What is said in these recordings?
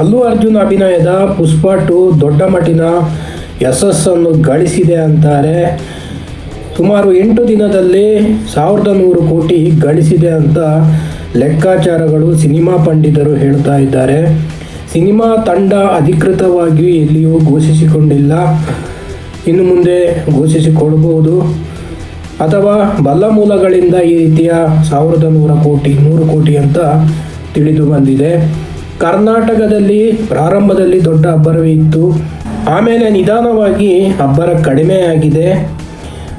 ಅಲ್ಲು ಅರ್ಜುನ್ ಅಭಿನಯದ ಪುಷ್ಪ ಟು ದೊಡ್ಡ ಮಟ್ಟಿನ ಯಶಸ್ಸನ್ನು ಗಳಿಸಿದೆ ಅಂತಾರೆ. ಸುಮಾರು ಎಂಟು ದಿನದಲ್ಲಿ ಸಾವಿರದ ನೂರು ಕೋಟಿ ಗಳಿಸಿದೆ ಅಂತ ಲೆಕ್ಕಾಚಾರಗಳು ಸಿನಿಮಾ ಪಂಡಿತರು ಹೇಳ್ತಾ ಇದ್ದಾರೆ. ಸಿನಿಮಾ ತಂಡ ಅಧಿಕೃತವಾಗಿ ಎಲ್ಲಿಯೂ ಘೋಷಿಸಿಕೊಂಡಿಲ್ಲ. ಇನ್ನು ಮುಂದೆ ಘೋಷಿಸಿಕೊಳ್ಳಬಹುದು ಅಥವಾ ಬಲ್ಲ ಮೂಲಗಳಿಂದ ಈ ರೀತಿಯ ಸಾವಿರದ ನೂರ ಕೋಟಿ, ನೂರು ಕೋಟಿ ಅಂತ ತಿಳಿದು ಬಂದಿದೆ. ಕರ್ನಾಟಕದಲ್ಲಿ ಪ್ರಾರಂಭದಲ್ಲಿ ದೊಡ್ಡ ಅಬ್ಬರವೇ ಇತ್ತು. ಆಮೇಲೆ ನಿಧಾನವಾಗಿ ಅಬ್ಬರ ಕಡಿಮೆಯಾಗಿದೆ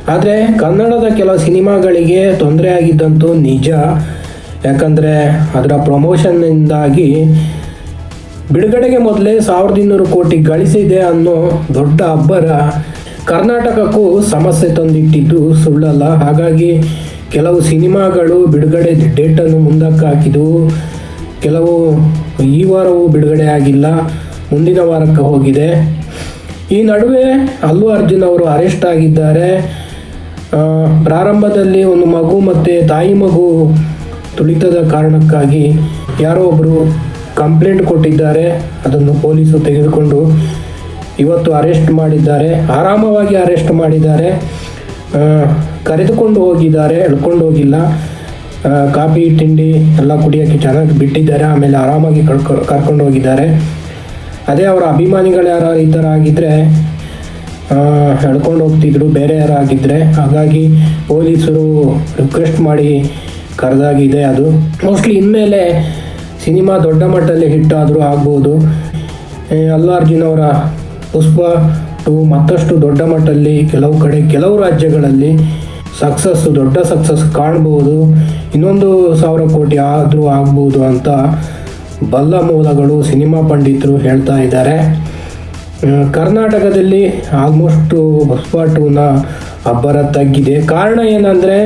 ಆದರೆ ಕನ್ನಡದ ಕೆಲ ಸಿನಿಮಾಗಳಿಗೆ ತೊಂದರೆ ಆಗಿದ್ದಂತೂ ನಿಜ. ಯಾಕಂದರೆ ಅದರ ಪ್ರಮೋಷನ್ನಿಂದಾಗಿ ಬಿಡುಗಡೆಗೆ ಮೊದಲೇ ಸಾವಿರದ ಇನ್ನೂರು ಕೋಟಿ ಗಳಿಸಿದೆ ಅನ್ನೋ ದೊಡ್ಡ ಅಬ್ಬರ ಕರ್ನಾಟಕಕ್ಕೂ ಸಮಸ್ಯೆ ತಂದಿಟ್ಟಿದ್ದು ಸುಳ್ಳಲ್ಲ. ಹಾಗಾಗಿ ಕೆಲವು ಸಿನಿಮಾಗಳು ಬಿಡುಗಡೆ ಡೇಟನ್ನು ಮುಂದಕ್ಕೆ ಹಾಕಿದವು ಕೆಲವು ಈ ವಾರವೂ ಬಿಡುಗಡೆ ಆಗಿಲ್ಲ, ಮುಂದಿನ ವಾರಕ್ಕೆ ಹೋಗಿದೆ. ಈ ನಡುವೆ ಅಲ್ಲು ಅರ್ಜುನ್ ಅವರು ಅರೆಸ್ಟ್ ಆಗಿದ್ದಾರೆ. ಪ್ರಾರಂಭದಲ್ಲಿ ಒಂದು ಮಗು ಮತ್ತು ತಾಯಿ ಮಗು ತುಳಿತದ ಕಾರಣಕ್ಕಾಗಿ ಯಾರೋ ಒಬ್ಬರು ಕಂಪ್ಲೇಂಟ್ ಕೊಟ್ಟಿದ್ದಾರೆ. ಅದನ್ನು ಪೊಲೀಸರು ತೆಗೆದುಕೊಂಡು ಇವತ್ತು ಅರೆಸ್ಟ್ ಮಾಡಿದ್ದಾರೆ. ಆರಾಮವಾಗಿ ಅರೆಸ್ಟ್ ಮಾಡಿದ್ದಾರೆ. ಕರೆದುಕೊಂಡು ಹೋಗಿದ್ದಾರೆ ಎಳ್ಕೊಂಡು ಹೋಗಿಲ್ಲ. ಕಾಫಿ, ತಿಂಡಿ ಎಲ್ಲ ಕುಡಿಯೋಕ್ಕೆ ಚೆನ್ನಾಗಿ ಬಿಟ್ಟಿದ್ದಾರೆ. ಆಮೇಲೆ ಆರಾಮಾಗಿ ಕಳ್ಕೊ, ಕರ್ಕೊಂಡು ಹೋಗಿದ್ದಾರೆ. ಅದೇ ಅವರ ಅಭಿಮಾನಿಗಳು ಯಾರು ಈ ಥರ ಆಗಿದ್ದರೆ ಎಳ್ಕೊಂಡು ಹೋಗ್ತಿದ್ರು, ಬೇರೆ ಯಾರು ಆಗಿದ್ದರೆ ಹಾಗಾಗಿ ಪೊಲೀಸರು ರಿಕ್ವೆಸ್ಟ್ ಮಾಡಿ ಕರೆದಾಗಿದೆ ಅದು. ಮೋಸ್ಟ್ಲಿ ಇನ್ಮೇಲೆ ಸಿನಿಮಾ ದೊಡ್ಡ ಮಟ್ಟದಲ್ಲಿ ಹಿಟ್ ಆದರೂ ಆಗ್ಬೋದು. ಅಲ್ಲು ಅರ್ಜುನ್ ಅವರ ಪುಷ್ಪ ಟು ಮತ್ತಷ್ಟು ದೊಡ್ಡ ಮಟ್ಟದಲ್ಲಿ ಕೆಲವು ಕಡೆ, ಕೆಲವು ರಾಜ್ಯಗಳಲ್ಲಿ ಸಕ್ಸಸ್ ದೊಡ್ಡ ಸಕ್ಸಸ್ ಕಾಣ್ಬೋದು, ಇನ್ನೊಂದು ಸಾವಿರ ಕೋಟಿ ಆದರೂ ಆಗ್ಬೋದು ಅಂತ ಬಲ್ಲ ಮೂಲಗಳು, ಸಿನಿಮಾ ಪಂಡಿತರು ಹೇಳ್ತಾ ಇದ್ದಾರೆ. ಕರ್ನಾಟಕದಲ್ಲಿ ಆಲ್ಮೋಸ್ಟು ಟೂನ ಅಬ್ಬರ ತಗ್ಗಿದೆ. ಕಾರಣ ಏನಂದರೆ,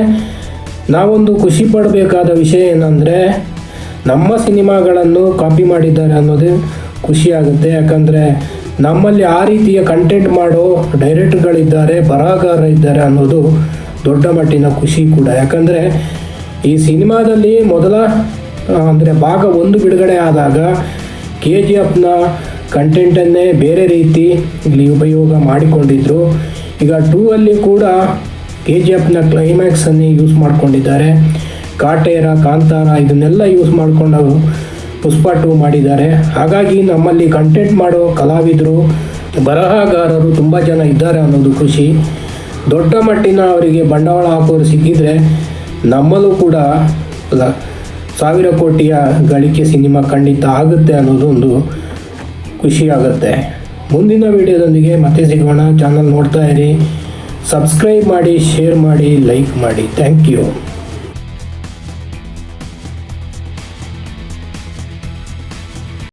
ನಾವೊಂದು ಖುಷಿ ಪಡಬೇಕಾದ ವಿಷಯ ಏನಂದರೆ, ನಮ್ಮ ಸಿನಿಮಾಗಳನ್ನು ಕಾಪಿ ಮಾಡಿದ್ದಾರೆ ಅನ್ನೋದು ಖುಷಿಯಾಗುತ್ತೆ ಯಾಕಂದರೆ, ನಮ್ಮಲ್ಲಿ ಆ ರೀತಿಯ ಕಂಟೆಂಟ್ ಮಾಡೋ ಡೈರೆಕ್ಟ್ಗಳಿದ್ದಾರೆ ಬರಹಗಾರ ಇದ್ದಾರೆ ಅನ್ನೋದು ದೊಡ್ಡ ಮಟ್ಟಿನ ಖುಷಿ ಕೂಡ. ಯಾಕಂದರೆ ಈ ಸಿನಿಮಾದಲ್ಲಿ ಮೊದಲ ಅಂದರೆ ಭಾಗ ಒಂದು ಬಿಡುಗಡೆ ಆದಾಗ ಕೆ ಜಿ ಎಫ್ನ ಕಂಟೆಂಟನ್ನೇ ಬೇರೆ ರೀತಿ ಇಲ್ಲಿ ಉಪಯೋಗ ಮಾಡಿಕೊಂಡಿದ್ದರು ಈಗ ಟೂ ಅಲ್ಲಿ ಕೂಡ ಕೆ ಜಿ ಎಫ್ನ ಕ್ಲೈಮ್ಯಾಕ್ಸನ್ನೇ ಯೂಸ್ ಮಾಡ್ಕೊಂಡಿದ್ದಾರೆ. ಕಾಟೇರ, ಕಾಂತಾರ ಇದನ್ನೆಲ್ಲ ಯೂಸ್ ಮಾಡಿಕೊಂಡು ಪುಷ್ಪ ಟೂ ಮಾಡಿದ್ದಾರೆ. ಹಾಗಾಗಿ ನಮ್ಮಲ್ಲಿ ಕಂಟೆಂಟ್ ಮಾಡೋ ಕಲಾವಿದರು, ಬರಹಗಾರರು ತುಂಬ ಜನ ಇದ್ದಾರೆ ಅನ್ನೋದು ಖುಷಿ. ದೊಡ್ಡ ಮಟ್ಟಿನ ಅವರಿಗೆ ಬಂಡವಾಳ ಹಾಕೋರು ಸಿಕ್ಕಿದ್ರೆ ನಮ್ಮಲ್ಲೂ ಕೂಡ ಸಾವಿರ ಕೋಟಿಯ ಗಳಿಕೆ ಸಿನಿಮಾ ಖಂಡಿತ ಆಗುತ್ತೆ ಅನ್ನೋದು ಒಂದು ಖುಷಿ ಆಗುತ್ತೆ ಮುಂದಿನ ವಿಡಿಯೋದೊಂದಿಗೆ ಮತ್ತೆ ಸಿಗೋಣ. ಚಾನಲ್ ನೋಡ್ತಾ ಇರಿ. ಸಬ್ಸ್ಕ್ರೈಬ್ ಮಾಡಿ ಶೇರ್ ಮಾಡಿ ಲೈಕ್ ಮಾಡಿ. Thank you